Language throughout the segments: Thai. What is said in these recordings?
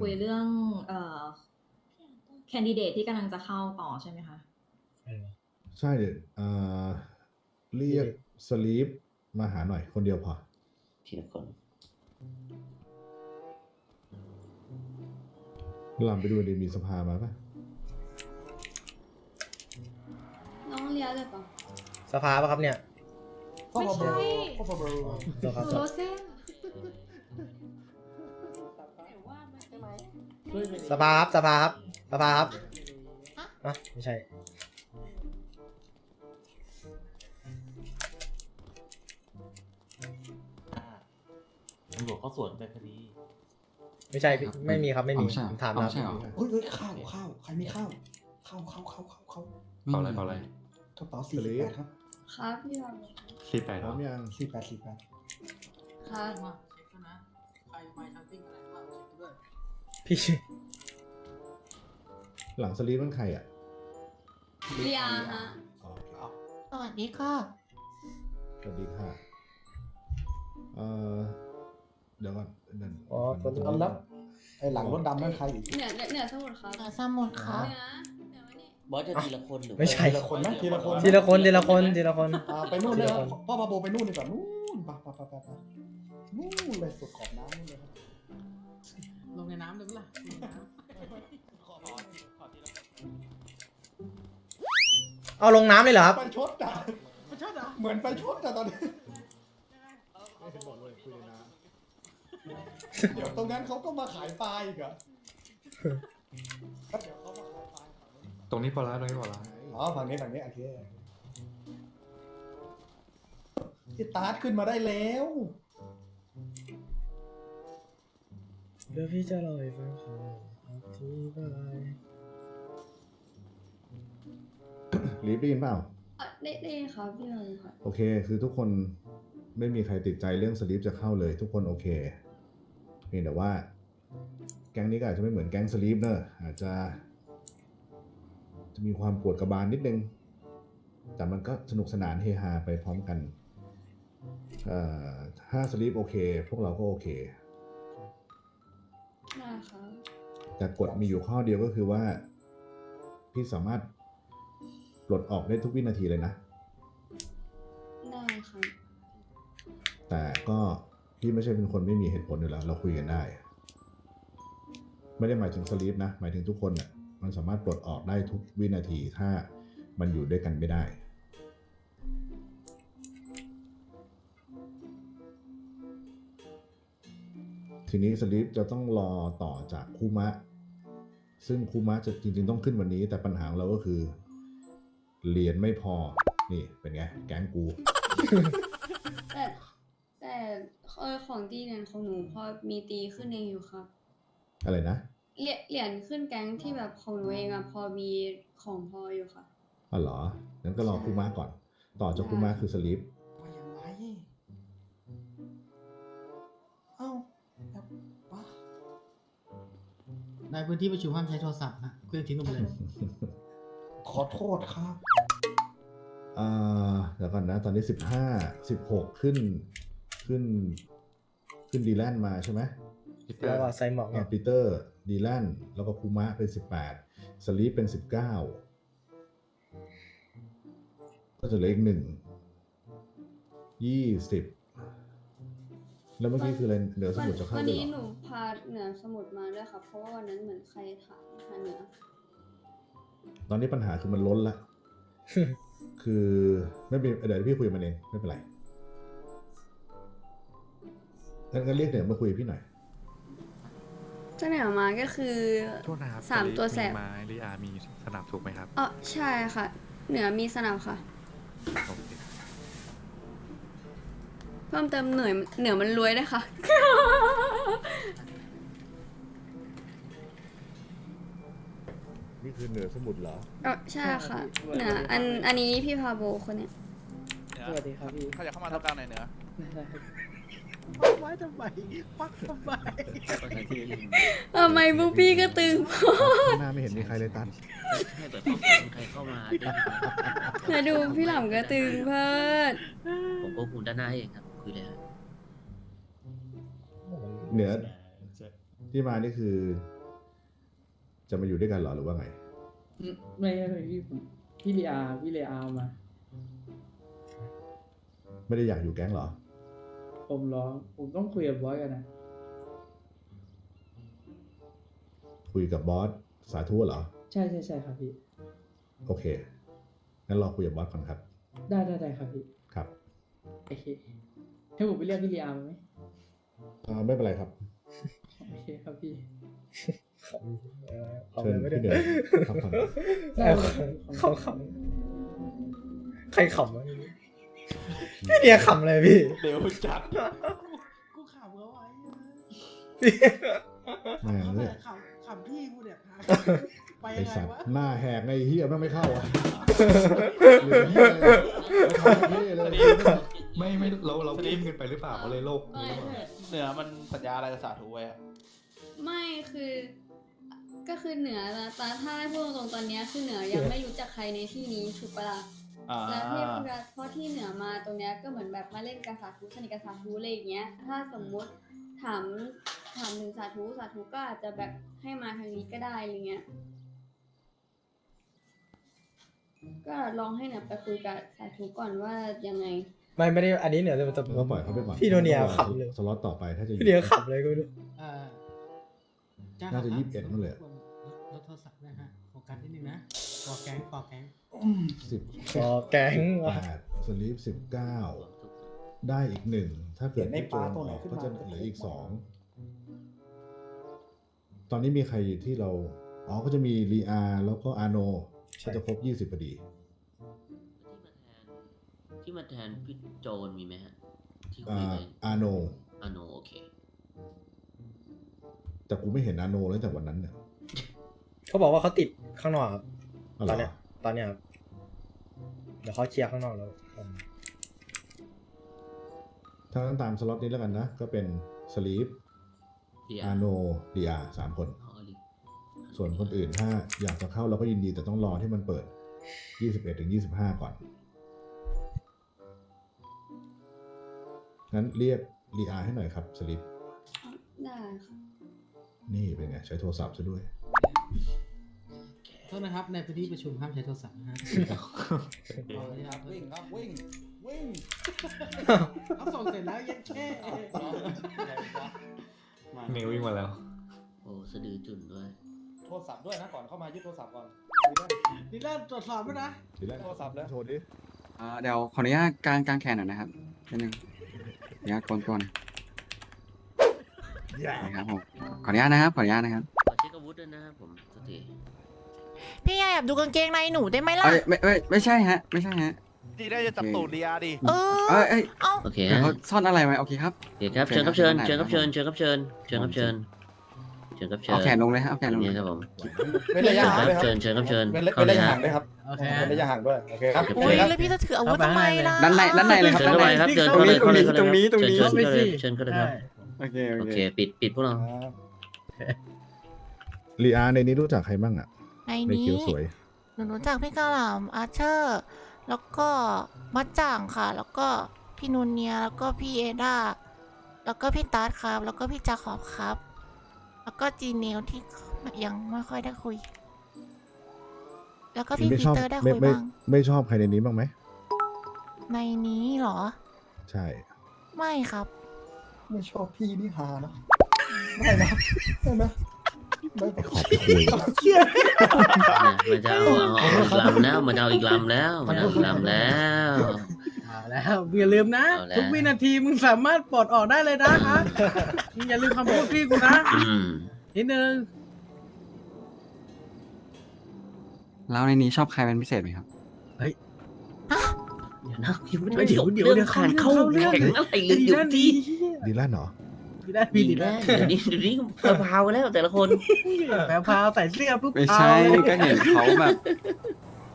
คุยเรื่องเอ่อแคนดิเดตที่กำลังจะเข้าต่อใช่ไหมคะ ใช่เดี๋ยวเอ่อเรียกสลีปมาหาหน่อยคนเดียวพอ ทีละคนลามไปดูดีมีสภามาปะน้องเลี้ยเลยปะสภาปะครับเนี่ย ไม่ใช่สภาโรเซ่ สภาครับสภาครับสภาครับอะไม่ใช่ตำรวจเขาสวนไปพอดีไม่ใช่พี่ไม่มีครับไม่มีเอาใช่ผมถามเอานะใช่เหรอ เฮ้ยเฮ้ยข้าวข้าวใครมีข้าวข้าวข้าวข้าวข้าวข้าวเปล่าอะไรเปล่าอะไรกระเป๋าสี่สิบแปดครับครับพี่บอลสิบแปดพร้อมยังสี่แปดสี่แปดครั พี่ หลังสลีปมันใครอะเลียฮะอ๋อโอเคสวัสดีค่ะ สวัสดีค่ะเอ่อเดี๋ยวก่อนเดี๋ยวอ๋อคนที่แล้วแล้วไอ้หลังรถดำนั่นใครอีกเหนือเหนือเหนือสมุดครับเหนือสมุทรครับเหนือเหนือวันนี้บอสจะทีละคนหรือไม่ใช่ทีละคนนะทีละคนทีละคนทีละคนทีละคนอ่าไปนู่นเลยครับทีละคนพ่อพาโบไปนู่นดีกว่านู่นไปไปไปไปไปนู่นเลยสุดขอบน้ำนู่นเลย เอาลงน้ำเลยเหรอครับ ไปชดอะำไม่ใช่เหรอเหมือนไปชดอะตอนนี้ ไม่เห็นบอกเลยคุยในน้เดี๋ยวตรงนั้นเขาก็มาขายปลาอีกเหรอเดี๋ยวเขามาขายปลาฝั่งนู้นตรงนี้พอละตรงนี้พอละำอ๋อฝั่งนี้ฝั่งนี้โอเคที่ตาร์ทขึ้นมาได้แล้ว เดี๋ยวพี่จะเล่าให้ฟังค่ะอธิบาย ลีฟได้ยินเปล่าอะได้ได้ครับพี่บอลครับโอเค คือทุกคนไม่มีใครติดใจเรื่องสลีปจะเข้าเลย ทุกคนโอเคเพียงแต่ว่า แก๊งนี้ก็อาจจะไม่เหมือนแก๊งสลีปเนอะอาจจะ จะมีความปวดกระบาลนิดนึง แต่มันก็สนุกสนานเฮฮาไปพร้อมกันเอ่อถ้าสลีปโอเค พวกเราก็โอเค ได้ครับแต่กฎมีอยู่ข้อเดียวก็คือว่า พี่สามารถ ปลดออกได้ทุกวินาทีเลยนะ ได้ครับ แต่ก็พี่ไม่ใช่เป็นคนไม่มีเหตุผลอยู่แล้ว เราคุยกันได้ ไม่ได้หมายถึงสลีปนะ หมายถึงทุกคนน่ะมันสามารถปลดออกได้ทุกวินาทีถ้ามันอยู่ด้วยกันไม่ได้ทีนี้สลีปจะต้องรอต่อจากคูมะ ซึ่งคูมะจะจริง ๆ ต้องขึ้นวันนี้ แต่ปัญหาของเราก็คือ เรียนไม่พอ นี่เป็นไง แก๊งกู แต่แต่เออของตีเหรียญของหนูพอมีตีขึ้นเองอยู่ครับ อะไรนะ เหรียญเหรียญขึ้นแก๊งที่แบบของหนูเองอะพอมีของพออยู่ค่ะ อ๋อเหรอ งั้นก็รอคูมะก่อน ต่อจากคูมะคือสลีปว่ายังไงเอ้าแบบว้าในพื้นที่ประชุมห้ามใช้โทรศัพท์นะเคลื่อนทิ้งลงไปเลย ขอโทษครับ อ่าเดี๋ยวก่อนนะ ตอนนี้สิบห้าสิบหกขึ้นขึ้น ขึ้นดีแลนด์มาใช่ไหมสิบแปแล้ดวก็ไซหมอกไงอ่าปีเตอร์ดีแลนด์แล้วก็คูมะเป็นสิบแปดสลีปเป็นสิบเก้าก็จะเหลืออีกหนึ่งยี่สิบแล้วเมื่อกี้คืออะไรเหนือสมุทรจะเข้าวันด้วยนี้เหรหอนูพาเหนือสมุดมาด้วยครับเพราะว่าวันนั้นเหมือนใครถามหาเหนือตอนนี้ปัญหาคือมันล้นละ คือไม่เป็นเดี๋ยวพี่คุยกับมันเองไม่เป็นไรงั้นก็เรียกเหนือมาคุยกับพี่หน่อยเจ้าเหนือมาก็คือโทษนะครับสามตัวแสบมีไม้หรืออามีสนับถูกไหมครับอ๋อใช่ค่ะ เหนือมีสนับค่ะโอเคเพิ่มเติมเหนือเหนือมันรวยด้วยค่ะ นี่คือเหนือสมุทรเหรออ๋อใช่ค่ะเหนืออันอันนี้พี่พาโบคนเนี้ยสวัสดีครับพี่เขาอยากเข้ามาทำการไหนอยเหนือไว้ทำไมควักทำไมทำไมพวกพี่ก็ตึงข้างหน้าไม่เห็นมีใครเลยตันให้เปิดห้องใครเข้ามามาดูพี่หล่ำก็ตึงเพิดผมก็ภูมิด้านหน้าเองครับคุยเลยครับเหนือที่มานี่คือ จะมาอยู่ด้วยกันเหรอหรือว่าไง ไม่ไม่พี่ผมพี่เลีอาพี่เลียอามา ไม่ได้อยากอยู่แก๊งเหรอ ผมร้องผมต้องคุยกับบอสกันนะคุยกับบอสสาธุเหรอ ใช่ใช่ใช่ครับพี่ โอเค งั้นรอคุยกับบอสก่อนครับ ได้ได้ได้ครับพี่ ครับโอเคให้ผมไปเรียกพี่เลีอามาไหมอ่อไม่เป็นไรครับ โอเคครับพี่ เชิญพี่เดินพักผ่อนได้ครับขำขำใครขำวะพี่เนี่ยขำเลยพี่เร็วจัดกูขำเขาไว้แม่งเขาเลแบยบขำขำพี่กูเนี่ยไปไอยังไงสัตว์วะหน้าแหกในเฮียแม่งไม่เข้าอะเหลือเหี้ยเลยไม่เข้าเท่เลยไม่ไม่เราเราพิมกันไปหรือเปล่าเขาเลยโลกไม่ไม่เหนือมันสัญญาอะไรกับสาธุไว้อะไม่คือ ก็คือเหนือละตาถ้าให้พูดตรงๆตอนเนี้ยคือเหนือยังไม่รู้จักใครในที่นี้ถูกปะล่ะอ่า แล้วที่เพราะที่เหนือมาตรงเนี้ยก็เหมือนแบบมาเล่นกับสาธุสนิทกับสาธุอะไรอย่างเงี้ย ถ้าสมมุติถามถามถึงสาธุสาธุก็อาจจะแบบให้มาทางนี้ก็ได้อะไรเงี้ย ก็ลองให้เหนือไปคุยกับสาธุก่อนว่ายังไง ไม่ไม่ได้อันนี้เนี่ยแต่ก็ปล่อยเขาไปก่อนพี่โนเนียขำเลย สล็อตต่อไปถ้าจะอยู่พี่เนี่ยขำเลยก็ไม่รู้ เอ่อน่าจะ21นั่นแหละ รถโทรศัพท์นะฮะโฟกัสนิดนึงนะฟอแก๊งฟอแก๊งสิบพอแก๊งแปดสลีปสิบเก้าได้อีกหนึ่งถ้าเกิดเห็นในพี่โจปลานตัวไหนออกขึ้นก็มาจะเหลืออีกสองตอนนี้มีใครที่เราอ๋อก็จะมีลีอาแล้วก็อาโนก็จะครบยี่สิบพอดี ที่มาแทนพี่โจนมีไหมฮะ ที่คุอ่ายไปอาโน อาโนโอเคแต่กูไม่เห็นอาโนตั้งแต่วันนั้นเนี่ย เขาบอกว่าเขาติดข้างนอกครับอ๋อตเหรอนเนี้อยตอนเนี้ยครับเดี๋ยวเขาเคลียร์ข้างนอกแล้วผมถ้างั้นตามสล็อตนี้แล้วกันนะ ก็เป็นสลีปเดียอาโนลีอาสามคน อ๋อลิส่วนคนอื่นถ้าอยากจะเข้าเราก็ยินดีแต่ต้องรอที่มันเปิด 21ถึง25 ก่อน งั้นเรียกลีอาให้หน่อยครับสลิปได้ค่ะ นี่เป็นไง ใช้โทรศัพท์ซะด้วย โทษนะครับ ในพื้นที่ประชุมห้ามใช้โทรศัพท์นะฮะวิ่งครับวิ่งวิ่งเขาส่งเสร็จแล้วยังแค่เนววิ่งมาแล้ว โอ้สะดือจุ่นด้วย โทรศัพท์ด้วยนะก่อนเข้ามายึดโทรศัพท์ก่อนนี่เริ่มตรวจสอบแล้วนะทีแรกโทรศัพท์แล้วโชว์ดิอ่าเดี๋ยวขออนุญาตกลางกลางแขนหน่อยนะครับนิดนึงขออนุญาตกลก่อนนะครับผมขออนุญาตนะครับขออนุญาตนะครับขอเช็คอาวุธด้วยนะครับผมสติ พี่ยาแอบดูกางเกงในหนูได้ไหมล่ะ เอ้ยไม่ไม่ไม่ใช่ฮะ ไม่ใช่ฮะ ดีได้จะจับตูดลีอาดิเออเอ้ยเอ้ยเอ้าโอเคเดี๋ยวเขาซ่อนอะไรไว้โอเคครับ โอเคครับเชิญครับเชิญเชิญครับเชิญเชิญครับเชิญเชิญครับเชิญเชิญครับเชิญเอาแขนลงเลยฮะเอาแขนลงเลนี่ยครับผมเว้นระยะห่างด้วยครับเชิญเชิญครับเชิญเว้นระเข้าเลยยะฮะ ห่างด้วยครับโอเค เว้นระยะห่างด้วยโอเคครับอุ้ยแล้วพี่จะถืออาวุธทำไมล่ะด้านในด้านในเลยครับเชิญด้านเข้าใน ไปครับเชิญเข้าเลยเข้าเลยเข้าเลยตรงนี้ตรงนี้ เชิญเข้าเลยเชิญเข้าเลยครับโอเคโอโอเคเคปิดปิดพวกเรา ลีอาในนี้รู้จักใครบ้างอะ ในในนี้คิวสวย หนูรู้จักพี่กาหลามอาร์เชอร์ แล้วก็มัดจ่างค่ะ แล้วก็พี่นูเนีย แล้วก็พี่เอดาแล้วก็พี่ตัร์ดครับ แล้วก็พี่จาขอบครับ แล้วก็จีเนลที่ยังไม่ค่อยได้คุย แล้วก็พี่ไม่ปีชอบเตอร์ได้ไม่คุยไม่บ้าง ไม่ชอบใครในนี้บ้างไหม ในนี้เหรอ ใช่ ไม่ครับ ไม่ชอบพี่นี่ฮานะ ไม่นะไม่นะไม่ไอ้ ขอบไปคุยเนี่ยมันจะเอาเอาเอาอีกลำแล้วมันจะเอาอีกลำแล้วมันเอาอีกลำแล้วเอาแล้วอย่าลืมนะเอาแล้วทุกวินาทีมึงสามารถปลดออกได้เลยนะครับมึงอย่าลืมคำพูดพี่กูนะอืมนิดนึงแล้วในนี้ชอบใครเป็นพิเศษไหมครับเดี๋ยวนะยังไม่เดี๋ได้ยวจบเดี๋ยวเรื่องเดี๋ยวผ่านเข้าเข้าเรื่องแข่งอะไรเลยดีเดี๋ยวนะทีดีดีลั่นเหรอ ดีได้พี่ดีดีแล้ได้วเดี๋ยวนี้เดี๋ยวนี้พาวๆแล้วแต่ละคนแผลพราวใส่เสื้อปุ๊บไม่เอาใช่เลยก็เห็นเขาแบบ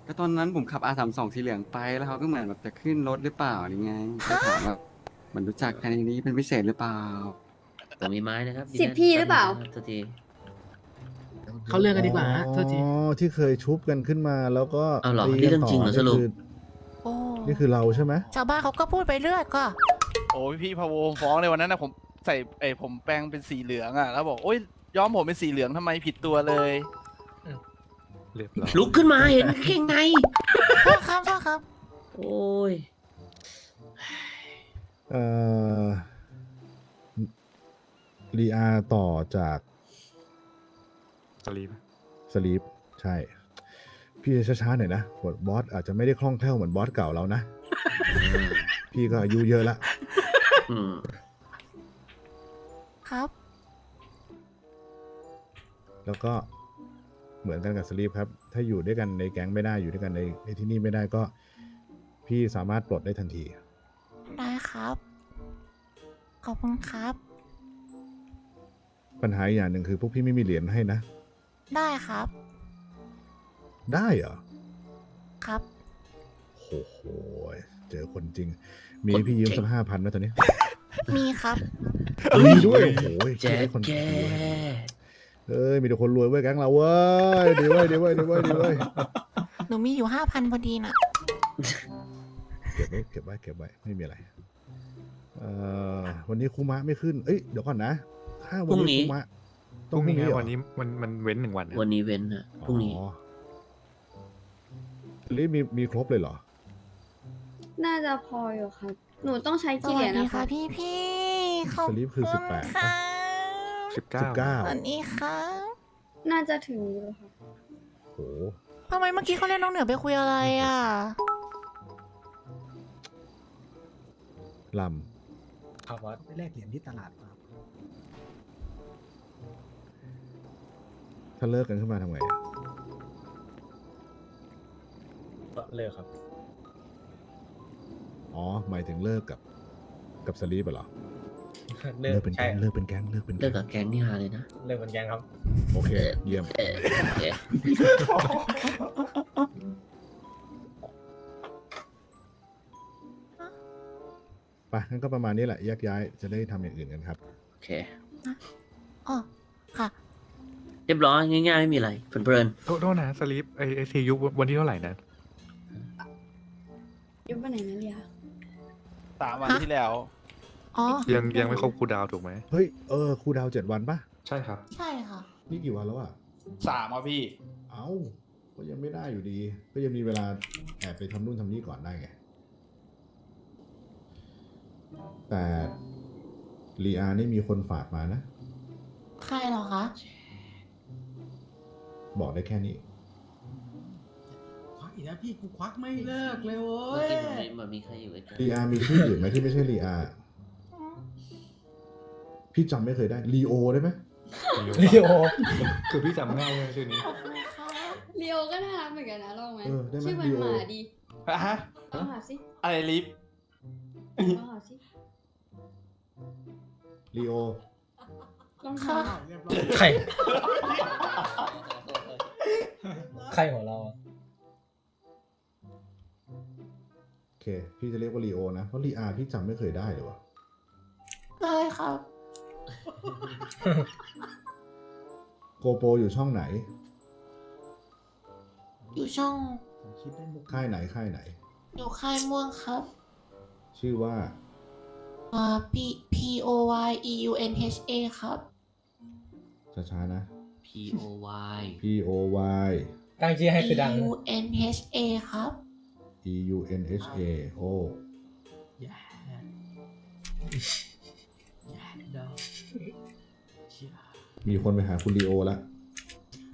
ก็ตอนนั้นผมขับ R32 สีเหลืองไปแล้วเขาก็เหมือนแบบจะขึ้นรถหรือเปล่าหรือไงก็ถามแบบเหมันรู้จักใครในนี้เป็นพิเศษหรือเปล่าผมมีไม้นะครับสิบพี่หรือเปล่าสักที เขาเรื่องกันดีกว่าฮะโทษที อ๋อที่เคยชุบกันขึ้นมาแล้วก็เอาเหรอตีนี่กัเรื่องจริงเหรอสรุปนี่คือโอ้นี่คือเราใช่ไหมชาวบ้านเขาก็พูดไปเรื่อยก็ โอ้ยพี่พะโวฟ้องเลยวันนั้นนะผม ใส่ไอ้ผมแปลงเป็นสีเหลืองอะ แล้วบอกโอ้ยย้อมผมเป็นสีเหลืองทำไมผิดตัวเลย เรียบร้อยลุกขึ้นมาเห็นเก่งไงโทษครับโทษครับ โอ้ย เอ่อรีอาต่อจากสลีปสลีปใช่ พี่ช้าๆหน่อยนะบทบอสอาจจะไม่ได้คล่องแคล่วเหมือนบอสเก่าแล้วนะ พี่ก็อายุเยอะแล้วอืม ครับ แล้วก็เหมือนกันกับสลีปครับ ถ้าอยู่ด้วยกันในแก๊งไม่ได้อยู่ด้วยกันในในที่นี่ไม่ได้ก็ พี่สามารถปลดได้ทันที ได้ครับ ขอบคุณครับ ปัญหาอีกอย่างหนึ่งคือพวกพี่ไม่มีเหรียญให้นะ ได้ครับ ได้เหรอ ครับ โอ้โห เจอคนจริง มีให้พี่ยืมสักห้าพันไหมตอนนี้ มีครับ มีด้วยโอ้โหแจ๊ได้คนแจ๊รวยเอ้ยมีแต่คนรวยเว้ยแก๊งเราเว้ยดีเว้ยดีเว้ยดีเว้ยดีเว้ยหนูมีอยู่ห้าพันพอดีน่ะเก็บไว้เก็บไว้เก็บไว้ไม่มีอะไรเอ่อวันนี้คูมะไม่ขึ้น เอ้ยเดี๋ยวก่อนนะ ถ้าวันนี้คูมะพต้องรุ่งพรุ่งนี้นี้เหรอวันนี้มันมันเว้นหนึ่งวันนะวันนี้เว้นฮะพรุ่งนี้อ๋อรีบมีมีครบเลยเหรอ น่าจะพออยู่ครับ หนูต้องใช้สกี่เหวัรีสยญดีนะค่ะคะ พี่พี่ขอบสลิปคือสิบแปด ค่ะสิบสิบเก้าเก้าสวัสดีค่ะน่าจะถึงอยู่ค่ะโหทำไมเมื่อกี้เขาเรียกน้องเหนือไปคุยอะไรอะ ลครับบอสไปแลกเหรียญที่ตลาดมาำถ้าเลิกกันขึ้นมาทำไงอะเลิกครับ อ๋อหมายถึงเลิกกับ กับสลีปเหรอเลิกเลิกเป็นใช่แก๊งเลิกเป็นแก๊งเลิกเป็นเลิแก๊กงกับแก๊งนี่ฮาเลยนะเลิกเป็นแกงครับ โอเค เยี่ยม เออโอเคไปงั้นก็ประมาณนี้แหละแยกย้ายจะได้ทำอย่างอื่นกันครับ โอเค อ๋อค่ะ เรียบร้อยง่ายๆไม่มีอะไรเพลินโทษโทษนะสลีปไอไอทียุบวันที่เท่าไหร่นะ ยุบไปไหนนะเลีย สามวันฮะที่แล้ว อ๋อ ยังยังไม่ครบคูลดาวน์ถูกไหม เฮ้ย เออครูดาวเจ็ดวันปะใช่ครับ ใช่ค่ะ นี่กี่วันแล้วอะ สามอะพี่ เอ้า ก็ยังไม่ได้อยู่ดี ก็ยังมีเวลาแอบไปทำนู่นทำนี่ก่อนได้ไง แต่รีอานี่มีคนฝากมานะ ใครเหรอคะ บอกได้แค่นี้ควัก อีกแล้วพี่กูควักไม่เลิกเลยๆโว้เมื่อยกี้มันมีมันมีใครอยู่ใกล้รีอามีชื่ออื่นไหมที่ไม่ใช่รีอาพี่จำไม่เคยได้รีโอได้ไหมลีโอคือพี่จำง่ายเลยชื่อนี้เลียวก็น่ารักเหมือนกันนะลองไหมเออได้ไหมชื่อมันลีโอหมาดีฮะลองหาสิอะไรลิฟลองหาสิรีโอลองค่ะหา เรียบร้อยใคร ใครของเราอะ เค พี่จะเรียกว่ารีโอนะ เพราะรีอาพี่จำไม่เคยได้เลยวะได้ครับโกโปอยู่ช่องไหน อยู่ช่องคิดได้มุกค่ายไหนค่ายไหน อยู่ค่ายม่วงครับ ชื่อว่าอ่า P P O Y E U N H A ครับ ช้าๆนะๆ P O Y P O Y ตั้งชื่อให้คือดัง E U N H A ครับ E U N H A โอ้อย่าอย่าเดาอย่ามีคนไปหาคุณลีโอแล้ว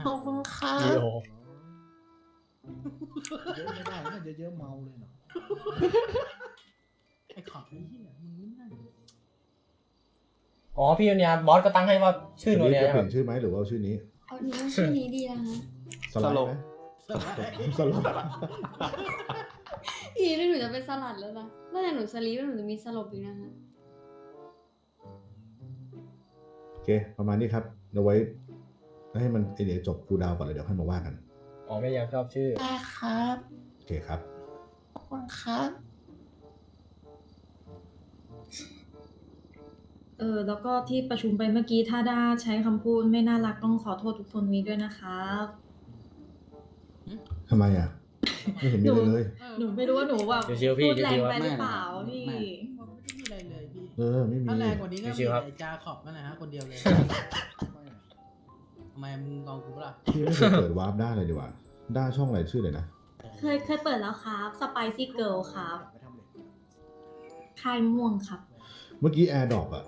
ขอบคุณค่ะลีโอเยอะไม่ได้น่าจะเยอะเมาเลยเนาะไอ้ขอบไอ้เหี้ยมึงนี่นั่นอ๋อพี่โนเนียบอสก็ตั้งให้ว่าชื่อโนสลีเนียปจะนะเปคลี่รับยนชื่อไหมหรือว่าเอาชื่อนี้เอาหนูว่าชื่อนี้ดีนะคะสลัดไหมสลัด อีนี่หนูจะเป็นสลัดแล้วนะนอกจากหนูสลีปแล้วหนูจะมีสลบอีกนะคะ โอเค ประมาณนี้ครับเอาไว้ให้มันเดี๋ยวจบคูลดาวน์ก่อนเลยเดี๋ยวค่อยมาว่ากัน อ๋อไม่ยังชอบชื่อ ได้ครับ โอเคครับ ขอบคุณครับ เออแล้วก็ที่ประชุมไปเมื่อกี้ถ้าด้าใช้คำพูดไม่น่ารักต้องขอโทษทุกคนนี้ด้วยนะครับ ทำไมอะ ไม่เห็นมีอะไรเลย หนูไม่รู้ว่าหนูแบบชิวๆพี่พูดแรงชิวๆไปหรือเปล่าพี่ผมไม่ได้มีอะไรเลยพี่เออไม่มีถ้าแรงกว่านี้ก็ชิมีวๆครับไอ้จาขอบนั่นแหละฮะคนเดียวเลยทำไมมึงลองกูเปะล่าพี่ไม่เคยเปิดวาร์ปได้เลยดีกว่าได้ช่องอะไรชื่อเลยนะเคยเคยเปิดแล้วครับ Spicy Girl ครับค่ายม่วงครับ เมื่อกี้แอร์ดรอปอะ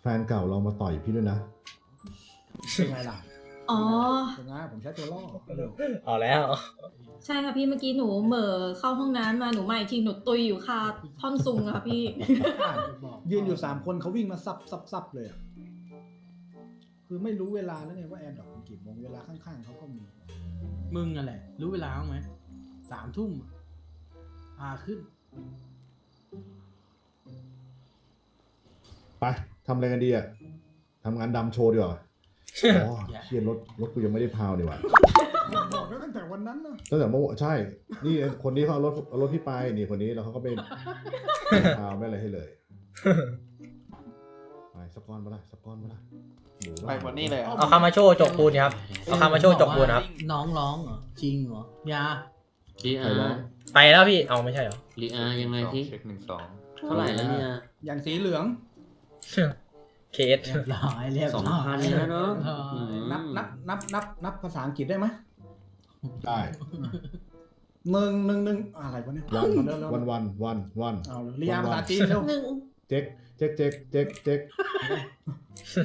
แฟนเก่าเรามาต่อยพี่ด้วยนะเป็นไงล่ะอ๋อเป็นไงผมใช้ตัวล่อเร็วเอาแล้ว ใช่ค่ะพี่เมื่อกี้หนูเหม่อเข้าห้องน้ำมาหนูมาอีกทีหนูตุยอยู่คาท่อนซุงอะค่ะพี่ ยืนอยู่สามคนเขาวิ่งมาซับซับซับเลยอะคือไม่รู้เวลาแล้วไงว่าแอนดรอปมันกี่โมงเวลาข้างๆเขาก็มี มึงอะไรรู้เวลาบ้างไหมสามทุ่มพาขึ้น ไปทำอะไรกันดีอะทำงานดำโชว์ดีกว่า อ๋อเชียรถรถกูยังไม่ได้พาวดีกว่าบอกแล้วตั้งแต่วันนั้นนะตั้งแต่เมื่อวานใช่ นี่คนนี้เขาเอารถเอารถพี่ไปนี่คนนี้แล้วเขาก็ไปพาวไม่อะไรให้เลยไปสกอนมาละสกอนมาละหมูไปหมดนี่เลยอะเอาคามาโชว์จกปูนครับ เอาคามาโชว์จกปูนครับ น้องร้องเหรอจริงเหรอยาลีใครอาร้องไปแล้วพี่ เอาไม่ใช่เหรอลีอายังไงที่เช็คหนึ่งสองเท่าไหร่แล้วเนี่ยอย่างสีเหลือง เคสเรียบร้อยเรียบสองร้อยพันแล้วเนาะอออืม นับนับนับนับนับภาษาอังกฤษได้ไหมได้ หนึ่งหนึ่งหนึ่งอะไรวะเนี่ยวัน เร็วเร็ววันวันวันวันเอาเรียนภาษาจีนเร็วหนึ่งเจ๊กเจ๊กเจ๊กเจ๊กเจ๊ก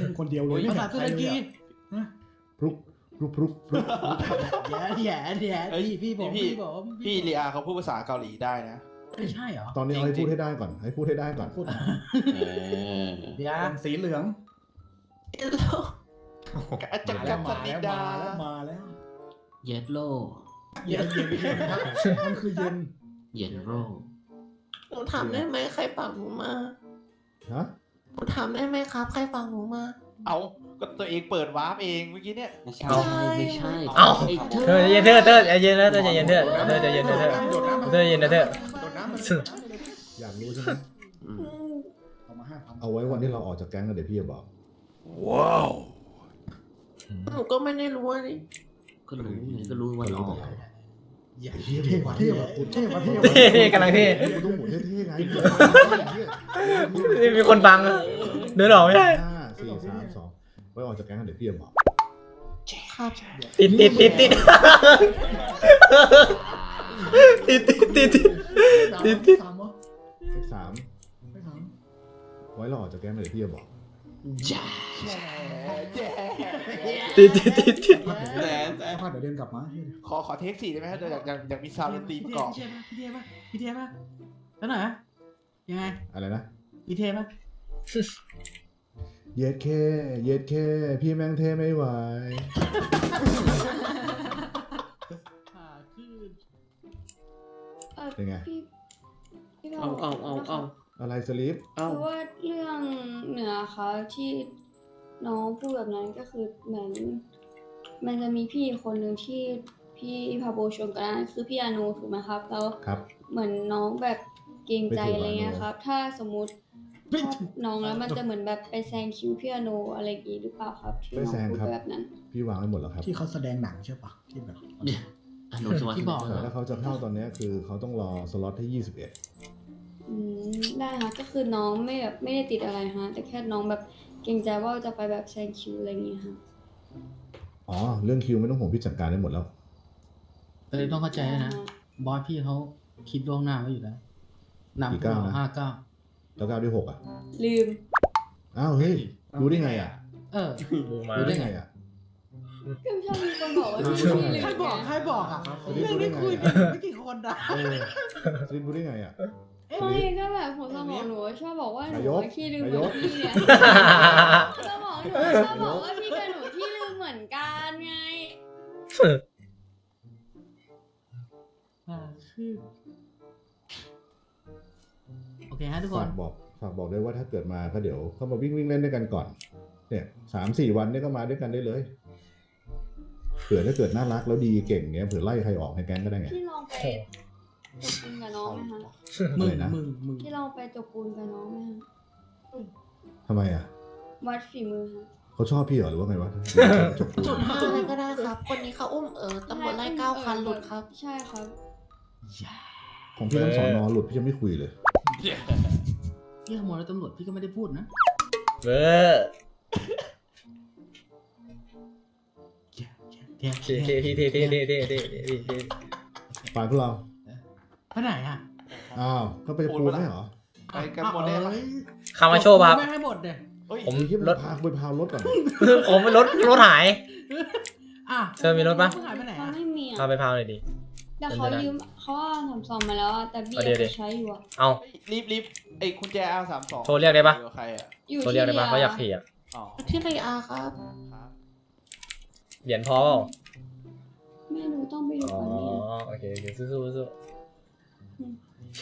มึงคนเดียวเลยภาษาตุรกีนะพรุกพรุกพรุกพรุกแย่แย่แย่เอ้ยพี่พี่ผมพี่พี่ผมพี่ลีอาเขาพูดภาษาเกาหลีได้นะ ไม่ใช่เหรอตอนนี้เอาให้จริพูงดๆให้ได้ก่อน ให้พูดให้ได้ก่อนพูดเออยาอย่างสีเหลืองอาจารมาย์แล้วจำสมานิแล้วดามาแล้วมาแล้วเย็ดโลเย็นเย็นเย็นครับมันคือเย็น เย็นโรหนูถามได้ไหมใครฝากหนูมาฮะหนูถามได้ไหมครับ ใครฝากหนูมา เอาก็ตัวเองเปิดวาร์ปเองเมื่อกี้เนี่ยไม่ใช่ไม่ใช่ไม่ใช่เอาไอ้เธเธออใจเย็นเธอเธอใจเย็นนะเธอใจเย็นเธอเธอใจเย็นเธอเธอโดดน้ำเธอใจเย็นนะเธอโดดน้ำมัน อยากรู้ใช่ไหมอืมเอามาห้าพันเอาไว้วันที่เราออกจากแก๊งกันเดี๋ยวพี่จะบอกหนูก็ไม่ได้รู้อะไรก็รู้ไงก็รู้วันออกอย่าเท่เท่กว่าเท่กว่ากูเท่กว่าเท่กว่าเท่กำลังเท่กูต้องหมุนเท่ๆไงมีคนบังอะเดินออกไม่ได้ห้าสี่สามสองไว้ออกจากแก๊งกันเดี๋ยวพี่จะบอกครับติดติดติดติดติดติดติด ติดติดติด สามวะเลขสามไม่สามไว้เราออกจากแก๊งกันเดี๋ยวพี่จะบอกจ้าติดติดติดติดแหมเอาผ้าเดี๋ยวเดินกลับมาขอขอเทคสี่ได้ไหมครับอยากอยากอยากมีซาวด์ดนตรีประกอบ พี่เทปะพี่เทปะพี่เทปะแล้วหน่อยนะยังไงอะไรนะ พี่เทปะเย็ดเคเย็ดเคพี่แม่งเท่ไม่ไหว ขาขึ้นเออเป็นไง พี่ พี่บเอาเอาเอาเอาอะไรสลีปเอาคือว่าเรื่องเหนือเขาที่น้องพูดแบบนั้นก็คือเหมือนมันจะมีพี่คนหนึ่งที่พี่พาโบชวนกันนั้นคือพี่อานูถูกไหมครับแล้วครับ เหมือนน้องแบบเกรงใจไม่ถูกอะไรเงี้ยอานูครับ ถ้าสมมุติชอบน้องแล้วมันจะเหมือนแบบไปแซงคิวพี่อานูอะไรอย่างงี้หรือเปล่าครับที่ไม่น้องแซงพูดครับแบบนั้น พี่วางไว้หมดแล้วครับ ที่เขาแสดงหนังใช่ปะที่แบบเนี่ยอนุสวัสดิ์ที่บอกแต่ถ้าเขาจะเข้าตอนเนี้ยคือเขาต้องรอสล็อตที่21อื มได้ค่ะก็คือน้องไม่แบบไม่ได้ติดอะไรฮะ แต่แค่น้องแบบเกรงใจว่าจะไปแบบแซงคิวอะไรอย่างเงี้ยค่ะอ๋อ เรื่องคิวไม่ต้องห่วงพี่จัดการได้หมดแล้ว แต่เลยต้องเข้าใจด้วยนะ บอสพี่เขาคิดล่วงหน้าไว้อยู่แล้วนำพวกเราห้าเก้าแล้วก้าวที่หกอะลืม อ้าวเฮ้ยรู้ได้ไงอะเออดูมารู้ได้ไงอะ ก็ชอบมีคนบอกว่ารู้พี่ได้ไงลืมใครบอกไงใครบอกอะครับเรื่องนี้คุยกันไม่กี่คนนะเออสลิปรู้ได้ไงอะ ไม่ก็แบบหัวสมองหนูชอบบอกว่าหนูนายกขี้ลืมนาเหมืยอกนพี่เนี่ยสมองหนูชอบบอกว่าพี่กับหนูขี้ลืมเหมือนกันไงอ่าคือโอเคฮะทุกคฝานกบอกฝากบอกด้วยว่าถ้าเกิดมาก็เดี๋ยวเข้ามาวิ่งวิ่งเล่นด้วยกันก่อน เนี่ยสามสี่วันเนี่ยก็มาด้วยกันได้เลยเผื่อถ้าเกิดน่ารักแล้วดีเก่งเงี้ยเผื่อไล่ใครออกในแก๊งก็ได้ไงพี่ลองไป จบปูนกับน้องไหมคะมึอะงไรนะ มึงมึงพี่ลองไปจบปูนกับน้องไหมคะทำไมอะวัดฝีมือค่ะเขาชอบพี่เหรอหรือว่าไงวะ จบกูจุดห้าอะไรก็ได้ครับ คนนี้เขาอุ้มเออตำรวจไล่เก้าคันหลุดครับ ใช่ครับของพี่ต้องสอนอหลุดพี่ยังไม่คุยเลย พี่ขโมยรถตำรวจพี่ก็ไม่ได้พูดนะเบอร์เทียเท่เท่พี่เท่เท่เท่เท่เท่เท่พี่เท่ฝ่ายพวกเรา ไปไหนอะอ้าวก็ไปปูนไม่เหรอไปกันหมดเลยปะอ้คามาโชว์ครับ ไม่ให้หมดเลยเฮ้ยผมที่รถพาไปพารถก่อนผมรถรถหาย อะเธอมีรถปะเพิ่งหายไปไหนเขาอะไม่มีพาอะไปพาวหน่อยดิ แต่เขายืมเขาว่าสามสองมาแล้วอะแต่บี้เอาเดี๋ยว จะใช้อยู่อะเอา รีบรีบไอ้คุณแจอาสามสองโทรเรียกได้ปะ ใครอะอยู่ตัวเรียกได้ปะเขาอยากขี่อะอ๋อที่ไรอาครับครับเหรียญพอเปล่าไม่รู้ต้องไปดูอ๋อก่อนเนี่ยโอเคโอเคสู้สู้สู้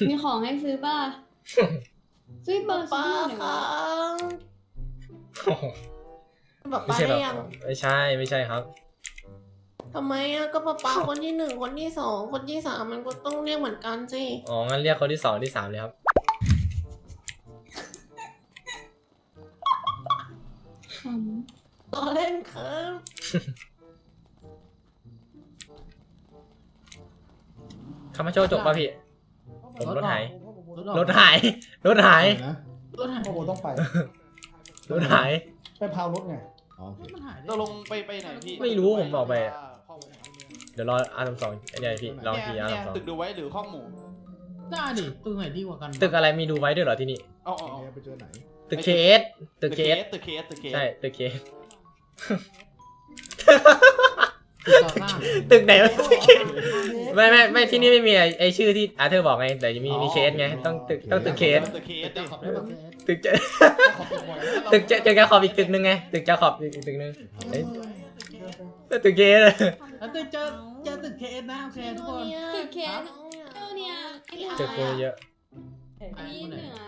มีของให้ซื้อป่ะซื้อเบอร์ซื้ป้าอหน่อยวะครับบอกไม่ป้าใช่แบได้บยังไม่ใช่ไม่ใช่ครับ ทำไมอะก็ป้าป้าคนที่หนึ่งคนที่สองคนที่สามมันก็ต้องเรียกเหมือนกันสิอ๋อ งั้นเรียกคนที่สองที่สามเลยครับ ขต่อเล่นครับคามาโชว์จบป่ะพี่ ผมรถหายรถออกรถหาย รถหาย นะรถหายพ่อโบต้องไป รถหาย ไปพาวรถไงอ๋อโอเคมันหายได้ตกลงไปไปไหนพี่ไม่รู้ผมบอกไปอะ ข้อมูลของพี่เนี่ยเดี๋ยวรออาร์สองไอ้เนี่ยพี่ลองทีอาร์เนี่ยสองตึกดูไว้หรือข้อมูลได้ดิตึกไหนดีกว่ากันตึกอะไรมีดูไว้ด้วยเหรอที่นี่ เอาเอาทีเอานี้ไปเจอไหนตึกเคสตึกเคสตึกเคสตึกเคสใช่ตึกเคส ตึกก่อสร้างตึกไหนวะตึกเคสไม่ไม่ไม่ที่นี่ไม่มีไอ้ไอชื่อที่อาร์เธอร์บอกไงแต่มีมีเคสไงต้องตึกต้องตึกเคสตึกเคสตึดิกขอบได้ปะเคสตึกเจตึกเจเจอแกขอบอีกตึกนึงไงตึกจาขอบอีกตึกนึงเอ้ยตึกเคสแล้วตึกเจอเจอตึกเคสนะโอเคทุกคนตึกเคสเจ้าเนี่ยไอ้เหนือตึกกูเยอะอันนี้เหนือ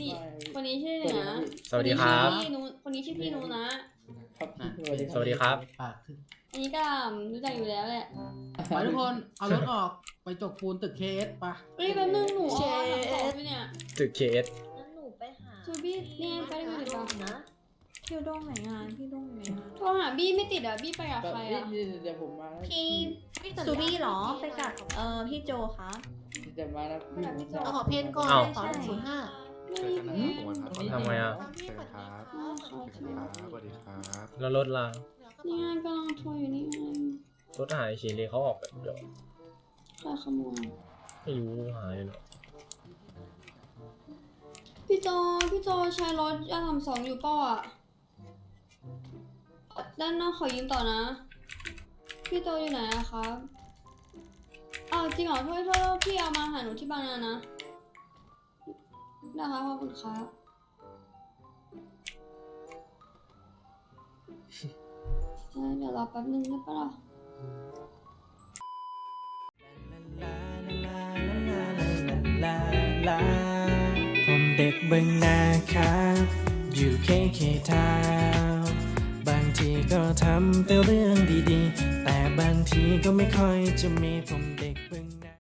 นี่คนนี้ชื่อเหนือสวัสดีครับนนี้ชื่อพี่นุคนนี้ ชื่อพี่นุนะสวัสดีครับ ปากขึ้นอันนี้ก็รู้จักอยู่แล้วแหละไปทุกคน เอารถออกไปจกปูนตึกเคสไปเฮ้ยแป๊บนึงหนูอ๋อทำของอยู่เนี่ย ตึกเคสชูบี้นี่ไปได้ไหมบ้างนะ พี่โด้งไหนงานพี่โด้งไหนงานโทรหาบี้ไม่ติดอะบี้ไปกับใครอะ เดี๋ยวผมมาพี่ซูบี้เหรอไปกับเอ่อพี่โจคะเดี๋ยวมาแล้วไปกับพี่โจ เอาขอเพนก่อนเอ้าขอหนึ่งศูนย์ห้า ไม่มีเพจทำไงอะเชิญครับเชิญครับสวัสดีครับแล้วรถล่ะนี่ไงกำลังโทรอยู่นี่ไงรถหายฉีเลยเขาออกแบบเดียวใครขโมยไม่รู้หายเลยเหรอพี่โจพี่โจใช้รถยาทำสองอยู่เปล่าอะด้านนอกขอยืมต่อนะ พี่โจอยู่ไหนอะครับอ้าวจริงเหรอโทษโทษพี่เอามาหาหนูที่บางนานะ นะคะขอบคุณครับได้เดี๋ยวรอแป๊บนึงได้ปะล่ะผมเด็กเบึงนาครับอยู่เคเคทาวน์บางทีก็ทำแต่เรื่องดีๆ แต่บางทีก็ไม่ค่อยจะมีผมเด็ก